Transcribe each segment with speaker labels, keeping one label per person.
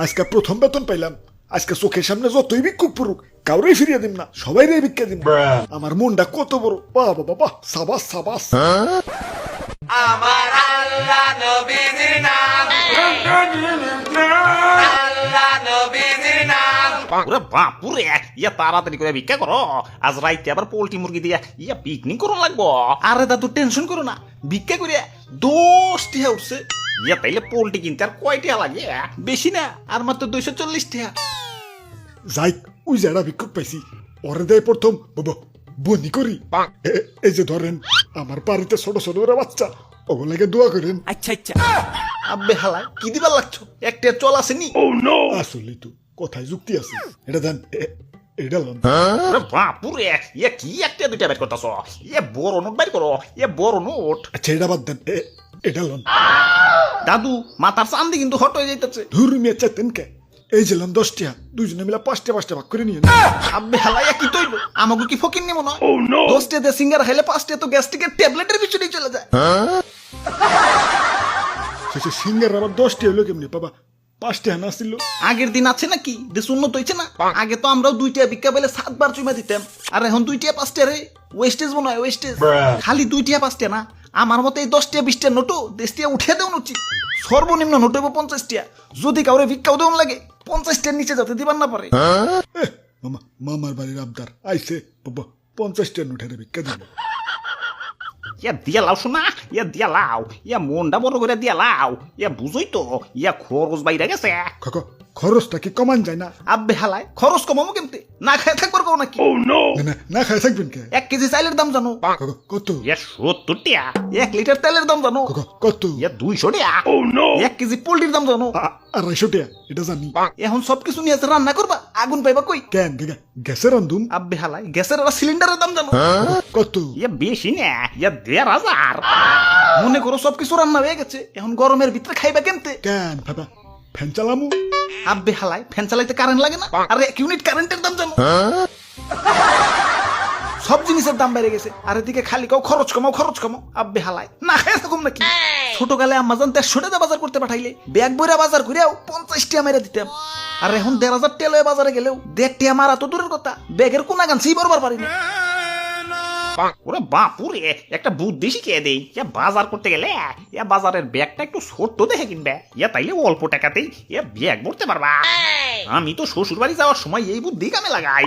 Speaker 1: আজকে প্রথম বেতন পাইলাম। আজকে চোখের সামনে যতই ভিক্ষুক পুরুক কাউরেই ফিরিয়ে দিম না সবাই রে ভিক্ষা দিম। আমার মনটা কত বড় বাবা বাবা সাবাস সাবাস।
Speaker 2: আমার আল্লাহ নবীজির নাম। আল্লাহ নবীজির নাম।
Speaker 3: ওরে বাপুরে ইয়া তাড়াতাড়ি করে ভিক্ষা করো। আজ রাইতে আবার পোল্ট্রি মুরগি দিয়া ইয়া পিকনিক করো লাগবো। আরে দাদু টেনশন করো না। ভিক্ষা করে দশটি উঠছে ইয়া তাইলে পোল্ট্রি কিনতে আর কয়টা লাগে? বেশি না আর মাত্র দুইশো চল্লিশ টাকা।
Speaker 1: যাই ওই যারা ভিক্ষুক পাইছি। ওরে দেয় প্রথম বাবা বনি করি। এই যে ধরেন আমার বাড়িতে ছোট ছোট ওরা বাচ্চা ওগুলাকে দোয়া করেন।
Speaker 3: আচ্ছা আচ্ছা। আব্বে হালায় কি দিবার লাগছো? একটা চল আসেনি?
Speaker 1: আসলে তো কথায় যুক্তি আছে। এটা দেন এ- এটা লন।
Speaker 3: বাপুরে ইয়া কি একটা দুইটা বের করতেছ? ইয়া বড় নোট বের করো ইয়া বড় নোট।
Speaker 1: আচ্ছা এটা বাদ দেন এ- এটা লন।
Speaker 3: দাদু মাথার চান্দি কিন্তু হট হয়ে যাইতেছে।
Speaker 1: ধুর মিয়া চাইতেন এই যে লন দশটা দুজনে মিলে পাঁচটা পাঁচটা ভাগ করে নিয়ে
Speaker 3: আব্বে হালাইয়া কি তৈল আমাকে কি ফকির নেমো না দশটা দিয়ে সিঙ্গার খাইলে পাঁচটা তো গ্যাস্ট্রিকের ট্যাবলেটের পিছনেই চলে যায়।
Speaker 1: শেষে সিঙ্গার আবার দশটা হলো কেমনি? বাবা পাঁচটা হানা আসছিল
Speaker 3: আগের দিন আছে নাকি? দেশ উন্নত হয়েছে না? আগে তো আমরাও দুইটা ভিক্ষা পেলে সাতবার চুমা দিতাম। আর এখন দুইটা পাঁচটা রে। ওয়েস্টেজ মনে হয় ওয়েস্টেজ খালি দুইটা পাঁচটা না? আমার মতে এই দশটা বিশটা নোটও দেশটিয়া উঠে দেওয়া উচিত। সর্বনিম্ন নোট হইব পঞ্চাশটা যদি কাউরে ভিক্ষাও দেওয়া লাগে পঞ্চাশটার নিচে যাতে দিবার না পারে।
Speaker 1: মামা মামার বাড়ির আবদার। আইসে বাবা পঞ্চাশটা নোটের ভিক্ষা দিব।
Speaker 3: ইয়া দিয়া লাও শোনা ইয়া দিয়া লাও। ইয়া মনটা বড় করে দিয়া লাও। ইয়া বুঝই তো ইয়া খরচ বাইরে গেছে।
Speaker 1: খরচটা কি কমান যায় না।
Speaker 3: আব্বে হালায় খরচ কমামো কেমতে? না খায় থাকবার কেউ নাকি?
Speaker 1: না না না খাই থাকবেন কে?
Speaker 3: এক কেজি চাইলের দাম জানো?
Speaker 1: কাকা কত?
Speaker 3: ইয়া সত্তর টিয়া। এক লিটার তেলের দাম জানো?
Speaker 1: কত?
Speaker 3: ইয়া দুইশো টিয়া। এক কেজি পোল্ট্রির দাম জানো?
Speaker 1: আ- আড়াইশো টাকা এটা জানি।
Speaker 3: এখন সবকিছু নিয়ে আছে রান্না করবা? আগুন পাইবা কই?
Speaker 1: কেন? গ্যাসের রান্ধুম
Speaker 3: আব্বে হালাই গ্যাসের আর সিলিন্ডারের দাম জানো?
Speaker 1: কত?
Speaker 3: ইয়া বেশি না ইয়া দেড় হাজার। মনে করো সবকিছু রান্না হয়ে গেছে এখন গরমের ভিতরে খাইবা কেমতে?
Speaker 1: কেন? বাবা ফ্যান চালামু।
Speaker 3: আব্বে হালাই ফ্যান চালাইতে কারেন্ট লাগে না আর এক ইউনিট কারেন্টের দাম জানো? সব জিনিসের দাম বেড়ে গেছে। আর এদিকে খালি কাও খরচ কমাও খরচ কমাও আব্বে হালাই না খাই থাকুম নাকি? ছোটকালে আম্মা জান দেড়শো টাকা বাজার করতে পাঠাইলে ব্যাগ বইরা বাজার করেও পঞ্চাশ টাকা মেরে দিতাম। আর এখন দেড় হাজার টেলো বাজারে গেলেও দেড় টাকা মারা তো দূরের কথা ব্যাগের কোনা গান সেই বরবার পারিনি ওরে বাপুরে একটা বুদ্ধি শিখিয়ে দেই। ইয়া বাজার করতে গেলে ইয়া বাজারের ব্যাগটা একটু ছোট্ট দেখে কিনবে। ইয়া তাইলে অল্প টাকাতেই ইয়া ব্যাগ ভরতে পারবা। আমি তো শ্বশুর বাড়ি যাওয়ার সময় এই বুদ্ধি কামে লাগাই।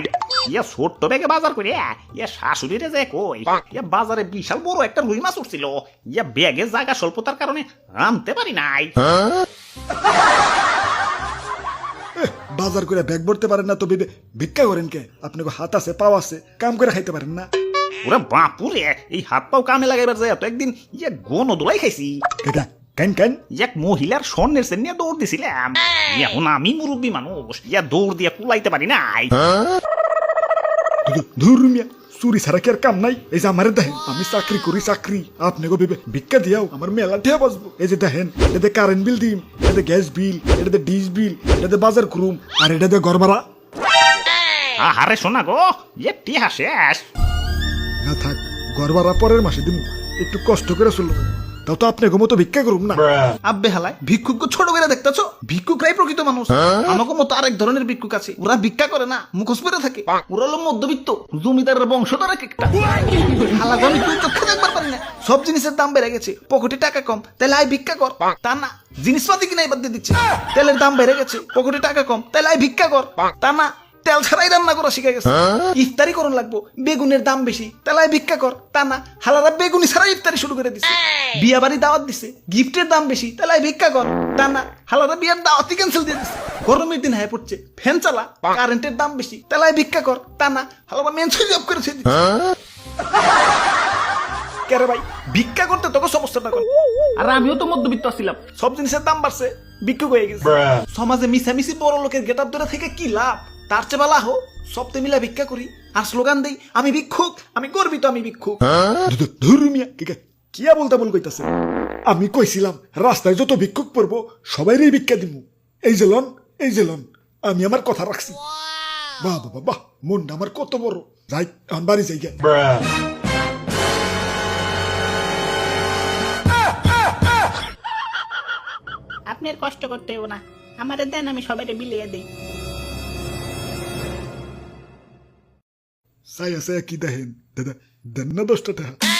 Speaker 3: ইয়া ছোট্ট ব্যাগে বাজার করে ইয়া শাশুড়িরে যে কই ইয়া বাজারে বিশাল বড় একটা রুই মাছ উঠছিল। ইয়া ব্যাগে জায়গা স্বল্পতার কারণে আনতে পারি নাই।
Speaker 1: বাজার করে ব্যাগ ভরতে পারেন না তো ভিক্ষা করেন কে? আপনাকে হাত আছে পাও আছে কাম করে খাইতে পারেন না।
Speaker 3: ওরে বাপুরে এই হাত পাও কামে লাগাইবার যায়। তো একদিন ইয়া গন দোলাই খাইছি।
Speaker 1: কাকা কেন কেন?
Speaker 3: এক মহিলার স্বর্ণের সেন নিয়ে দৌড় দিছিলাম এখন আমি মুরব্বী মানুষ ইয়া দৌড় দিয়ে কুলাইতে পারি নাই।
Speaker 1: ধুর মিয়া চুরি ছাড়া কি আর কাম নাই? এই যে আমার দেখেন আমি চাকরি করি চাকরি আপনাকে ভেবে ভিক্ষা দিয়াও। আমার মেলা ঠেয়া বাঁচবো এই যে দেখেন এটাতে কারেন্ট বিল দিম। এটাতে গ্যাস বিল এটাতে ডিশ বিল এটাতে বাজার করুম আর এটাতে ভাড়া।
Speaker 3: আহারে শোনা গো। ইয়ে টিহা শেষ
Speaker 1: না থাক ঘর ভাড়া পরের মাসে দিমু। একটু কষ্ট করে চলবো তাও তো আপনাকে মতো ভিক্ষা করুম না।
Speaker 3: আব্বে হালাই ভিক্ষুক ছোট করে দেখতেছ? ভিক্ষুকরাই প্রকৃত মানুষ। আমাকে মতো আরেক ধরনের ভিক্ষুক আছে। ওরা ভিক্ষা করে না মুখোশ পেরে থাকে। ওরা হলো মধ্যবিত্ত। জমিদারের বংশধর এক একটা। হালা আমি তুই চোখে দেখবার পারি না। সব জিনিসের দাম বেড়ে গেছে। পকেটে টাকা কম। তাহলে আয় ভিক্ষা কর। তা না জিনিসপাতি কিনা এবার দিয়ে দিচ্ছে। তেলের দাম বেড়ে গেছে। পকেটে টাকা কম। তাহলে আয় ভিক্ষা কর। তা না তেল ছাড়াই রান্না করা শিখে গেছে। ইফতারি করুন লাগবো বেগুনের দাম বেশি তাহলে ভিক্ষা কর তা না হালারা বেগুনি ছাড়াই ইফতারি শুরু করে দিছে। বিয়া বাড়ি দাওয়াত দিছে গিফটের দাম বেশি তাহলে ভিক্ষা কর তা না হালারা বিয়ার দাওয়াতই ক্যান্সেল দিয়ে দিছে। গরমের দিন হয়ে পড়ছে ফ্যান চালা কারেন্টের দাম বেশি তাহলে ভিক্ষা কর তা না হালারা মেন সুইচ অফ করে ছেড়ে দিছে। কেরে ভাই ভিক্ষা করতে তোকে সমস্যাটা কর। আর আমিও তো মধ্যবিত্ত ছিলাম। সব জিনিসের দাম বাড়ছে ভিক্ষুক হয়ে গেছে। সমাজে মিশামিশি বড় লোকের গেটাপ ধরে থেকে কি লাভ? তার চেয়ে বেলা হোক সপ্তাহে মিলা ভিক্ষা করি। আর স্লোগান দেই আমি ভিক্ষুক আমি গর্বিত আমি ভিক্ষুক।
Speaker 1: কে- কিয়া বলতে বল কইতাছে? আমি কইছিলাম রাস্তায় যত ভিক্ষুক পড়ব সবাইরই ভিক্ষা দিমু। এই যে লন এই যে লন আমি আমার কথা রাখছি। বাহ বাবা বাহ মনটা আমার কত বড়। যাই এখন বাড়ি যাই গে।
Speaker 4: আপনি আর কষ্ট করতে হবে না। আমারে দেন আমি সবাইকে বিলিয়ে দিই।
Speaker 1: সায়া সায়া কি দেখেন? দাদা টাকা।